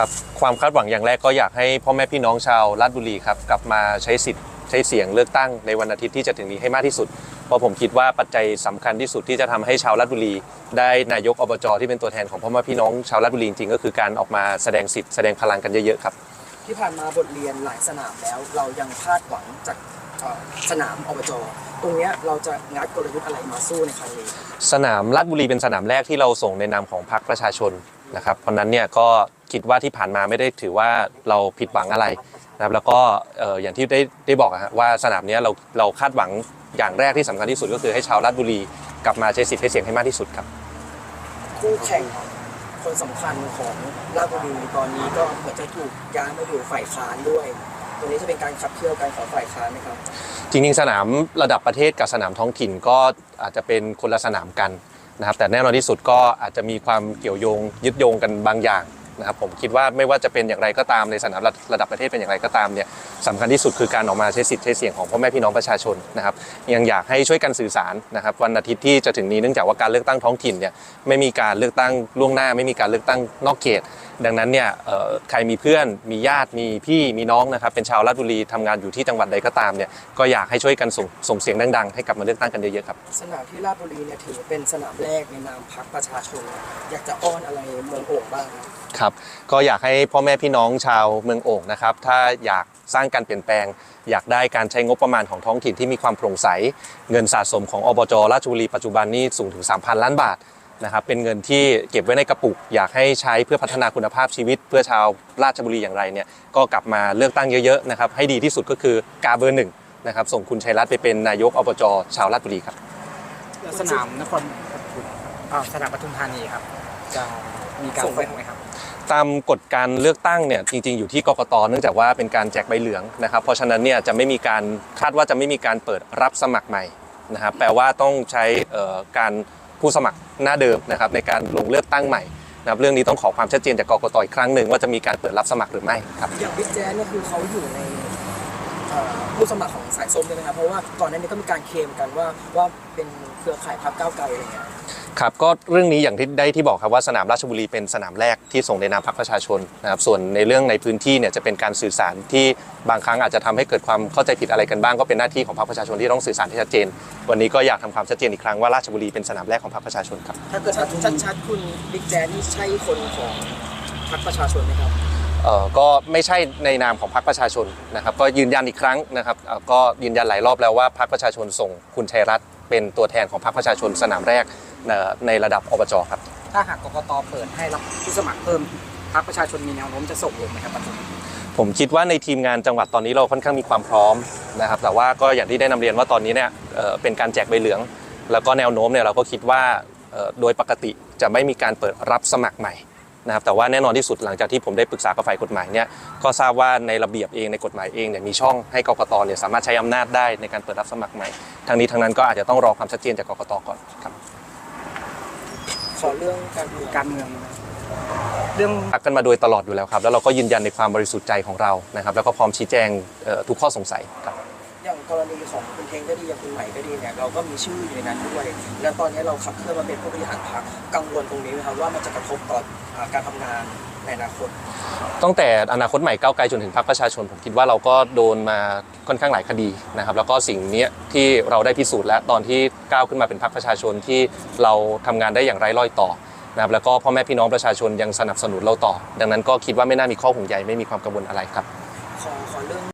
ครับความคาดหวังอย่างแรกก็อยากให้พ่อแม่พี่น้องชาวราชบุรีครับกลับมาใช้สิทธิ์ใช้เสียงเลือกตั้งในวันอาทิตย์ที่จะถึงนี้ให้มากที่สุด เพราะผมคิดว่าปัจจัยสำคัญที่สุดที่จะทำให้ชาวราชบุรี ได้นายกอบจที่เป็นตัวแทนของพ่อแม่พี่น้องชาวราชบุรีจริงก็คือการออกมาแสดงสิทธิ์แสดงพลังกันเยอะๆครับที่ผ่านมาบทเรียนหลายสนามแล้ว เรายังคาดหวังจากสนามอบจตรงนี้เราจะงัดกลยุทธ์อะไรมาสู้ในครั้งนี้สนามราชบุรีเป็นสนามแรกที่เราส่งในนามของพรรคประชาชนนะครับเพราะนั้นเนี่ยก็ คิดว่าที่ผ่านมาไม่ได้ถือว่าเราผิดหวังอะไรนะครับแล้วก็เอ่ออย่างที่ได้ได้บอกอะฮะว่าสนามเนี้ยเราเราคาดหวังอย่างแรกที่สำคัญที่สุดก็คือให้ชาวราชบุรี กลับมาใช้สิทธิ์ใช้เสียงให้มากที่สุดครับ คู่แข่งคนสำคัญของราชบุรีตอนนี้ก็เหมือนจะถูกย้ายมาอยู่ฝ่ายค้านด้วย ตรงนี้จะเป็นการขับเคลื่อนการของฝ่ายค้านไหมครับ จริงๆสนามระดับประเทศกับสนามท้องถิ่นก็อาจจะเป็นคนละสนามกันนะครับแต่แน่นอนที่สุดก็อาจจะมีความเกี่ยวโยงยึดโยงกันบางอย่าง นะครับผมคิดว่าไม่ว่าจะเป็นอย่างไรก็ตามในสนามระระดับประเทศเป็นอย่างไรก็ตามเนี่ยสำคัญที่สุดคือการออกมาใช้สิทธิ์ใช้เสียงของพ่อแม่พี่น้องประชาชนนะครับยังอยากให้ช่วยกันสื่อสารนะครับวันอาทิตย์ที่จะถึงนี้เนื่องจากว่าการเลือกตั้งท้องถิ่นเนี่ยไม่มีการเลือกตั้งล่วงหน้า ไม่มีการเลือกตั้งนอกเขต ดังนั้นเนี่ยเอ่อใครมีเพื่อนมีญาติมีพี่มีน้องนะครับเป็นชาวราชบุรีทำงานอยู่ที่จังหวัดใดก็ตามเนี่ยก็อยากให้ช่วยกันส่งส่งเสียงดังๆให้กลับมาเลือกตั้งกันเยอะๆครับสนามที่ราชบุรีเนี่ยถือเป็นสนามแรกในนามพรรคประชาชน อยากจะอ้อนอะไรเมืองโอ่งบ้างครับครับก็อยากให้พ่อแม่พี่น้องชาวเมืองโอ่งนะครับถ้าอยากสร้างการเปลี่ยนแปลง อยากได้การใช้งบประมาณของท้องถิ่นที่มีความโปร่งใส เงินสะสมของอบจราชบุรีปัจจุบันนี้สูงถึง 3,000 ล้านบาท นะครับเป็นเงินที่เก็บไว้ในกระปุก อยากให้ใช้เพื่อพัฒนาคุณภาพชีวิต เพื่อชาวราชบุรีอย่างไรเนี่ยก็กลับมาเลือกตั้งเยอะๆนะครับให้ดีที่สุดก็คือกาเบอร์หนึ่งนะครับส่งคุณชัยรัตน์ไปเป็นนายกอบจชาวราชบุรีครับแล้วสนามนครอ่าสนามปทุมธานีครับจะมีการส่งไหมครับตามกฎการเลือกตั้งเนี่ยจริงๆอยู่ที่กกตเนื่องจากว่าเป็นการแจกใบเหลืองนะครับเพราะฉะนั้นเนี่ยจะไม่มีการคาดว่าจะไม่มีการเปิดรับสมัครใหม่นะครับแปลว่าต้องใช้เอ่อการ ผู้สมัครหน้าเดิมนะครับในการลงเลือกตั้งใหม่นะครับเรื่องนี้ต้องขอความชัดเจนจากกกตอีกครั้งหนึ่งว่าจะมีการเปิดรับสมัครหรือไม่ครับอย่างบิ๊กแจ๊เนี่ยคือเขาอยู่ในผู้สมัครของสายส้มเลยนะครับเพราะว่าก่อนหน้านี้ก็มีการเคลมกันว่าว่าเป็นเครือข่ายพรรคก้าวไกลอะไรเงี้ย ครับก็เรื่องนี้อย่างที่ได้ที่บอกครับว่าสนามราชบุรีเป็นสนามแรกที่ส่งในนามพรรคประชาชนนะครับส่วนในเรื่องในพื้นที่เนี่ยจะเป็นการสื่อสารที่บางครั้งอาจจะทำให้เกิดความเข้าใจผิดอะไรกันบ้างก็เป็นหน้าที่ของพรรคประชาชนที่ต้องสื่อสารให้ชัดเจน วันนี้ก็อยากทำความชัดเจนอีกครั้งว่าราชบุรีเป็นสนามแรกของพรรคประชาชนครับถ้าเกิดชัดชัดๆคุณบิ๊กแจ๊นี่ใช่คนของพรรคประชาชนไหมครับ ก็ไม่ใช่ในนามของพรรคประชาชนนะครับ ก็ยืนยันอีกครั้งนะครับเอ่อก็ยืนยันหลายรอบแล้วว่าพรรคประชาชนส่งคุณชัยรัตน์เป็นตัวแทนของพรรคประชาชนสนามแรกเอ่อในระดับอบจครับ ถ้าหากกกตเปิดให้รับผู้สมัครเพิ่มพรรคประชาชนมีแนวโน้มจะส่งลงไหมครับปัจจุบันผมคิดว่าในทีมงานจังหวัดตอนนี้เราค่อนข้างมีความพร้อมนะครับ แต่ว่าก็อย่างที่ได้นำเรียนว่าตอนนี้เนี่ยเอ่อเป็นการแจกใบเหลือง แล้วก็แนวโน้มเนี่ยเราก็คิดว่าเอ่อโดยปกติจะไม่มีการเปิดรับสมัครใหม่ นะครับแต่ว่าแน่นอนที่สุดหลังจากที่ผมได้ปรึกษากับฝ่ายกฎหมายเนี่ยก็ทราบว่าในระเบียบเองในกฎหมายเองเนี่ยมีช่องให้กกตเนี่ยสามารถใช้อำนาจได้ในการเปิดรับสมัครใหม่ทั้งนี้ทั้งนั้นก็อาจจะต้องรอความชัดเจนจากกกตก่อนครับขอเรื่องการเมืองการเมืองนะเรื่องพักกันมาโดยตลอดอยู่แล้วครับ แล้วเราก็ยืนยันในความบริสุทธิ์ใจของเรานะครับ แล้วก็พร้อมชี้แจงเอ่อทุกข้อสงสัยครับอย่าง กรณีของคุณเทงก็ดีอย่างคุณใหม่ก็ดีเนี่ยเราก็มีชื่ออยู่ในนั้นด้วย แล้วตอนนี้เราขับเคลื่อนมาเป็นผู้บริหารพรรคกังวลตรงนี้ไหมครับว่ามันจะกระทบต่ออ่าการทำงานในอนาคตตั้งแต่อนาคตใหม่ก้าวไกลจนถึงพรรคประชาชนผมคิดว่าเราก็โดนมาค่อนข้างหลายคดีนะครับ แล้วก็สิ่งเนี้ยที่เราได้พิสูจน์แล้วตอนที่ก้าวขึ้นมาเป็นพรรคประชาชนที่เราทำงานได้อย่างไร้รอยต่อนะครับแล้วก็พ่อแม่พี่น้องประชาชนยังสนับสนุนเราต่อ ดังนั้นก็คิดว่าไม่น่ามีข้อห่วงใยไม่มีความกังวลอะไรครับขอขอเรื่อง